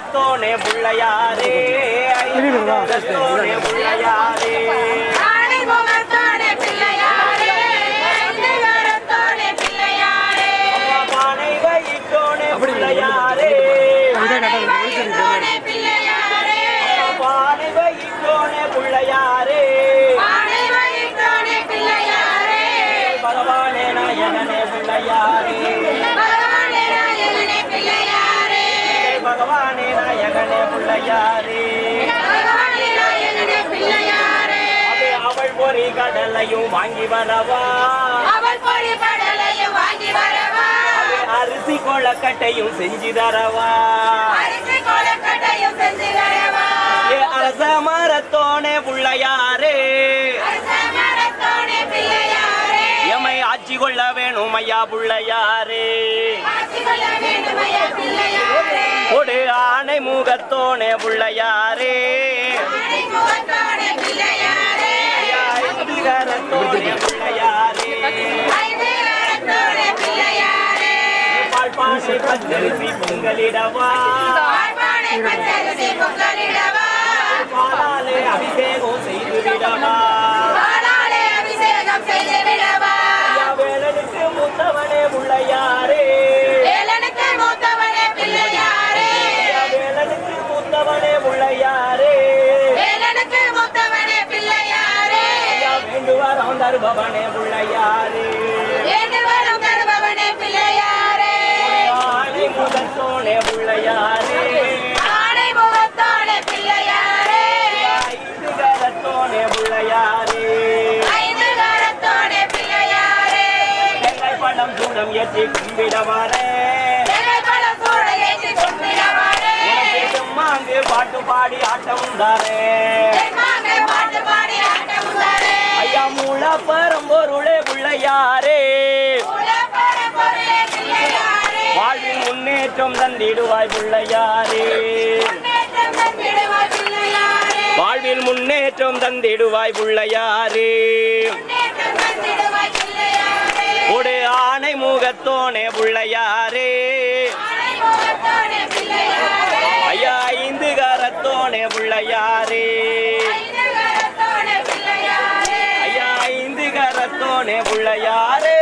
கரத்தோனே புள்ளையாரே. ஐந்து கரத்தோனே புள்ளையாரே. பிள்ளையாரே. ஐந்து கரத்தோனே பிள்ளையாரே. புள்ளையாரே. அவள் பொறி கடலையும் வாங்கி வரவா. அவள் பொறி கடலையும் வாங்கி வரவா. அரிசி கொழக்கட்டையும் செஞ்சு தரவா. அரிசி கொலக்கட்டையும் செஞ்சு வரவா ஏ அரச மரத்தோனே புள்ளையாரே. ஆட்சி கொள்ள வேணும் ஐயா புள்ளையாரே. ஆட்சி கொள்ள பிள்ளையாரே. ஆணை முகத்தோனே புள்ளையாரே ஆணை முகத்தோனே பிள்ளையாரே. ஐயா ஐந்து கரத்தோனே புள்ளையாரே. ஐந்து கரத்தோனே பிள்ளையாரே பால் பானை பச்சரிசி பொங்கலிடவா. வாழ்வானை பச்சரிசி பொங்கலிடவா. பாலாலே அபிஷேகம் செய்து தருபவனே புள்ளையாரே. வேண்டு வரும் தருபவனே பிள்ளையாரே. ஆணை முதத்தோனே புள்ளையாரே. ஆணை முகத்தோனே பிள்ளையாரே. ஐந்து கரத்தோனே புள்ளையாரே. ஐந்து கரத்தோனே பிள்ளையாரே தேங்காய் பழம் சூடம் ஏற்றி கும்பிடவாரே. பாட்டு பாடி ஆட்டம் தாரே ஐயா மூல பரம்பொருளே பிள்ளையாரே. வாழ்வின் முன்னேற்றம் தந்திடுவாய் புள்ளையாரே. பிள்ளையாரே வாழ்வில் முன்னேற்றம் தந்திடுவாய் புள்ளையாரே. முன்னேற்றம் தந்திடுவாய் பிள்ளையாரே கொடு ஆணை முகத்தோனே புள்ளையாரே. பிள்ளையாரே ஐயா ஐந்து கரத்தோனே புள்ளையாரே. போனே புள்ள யாரே?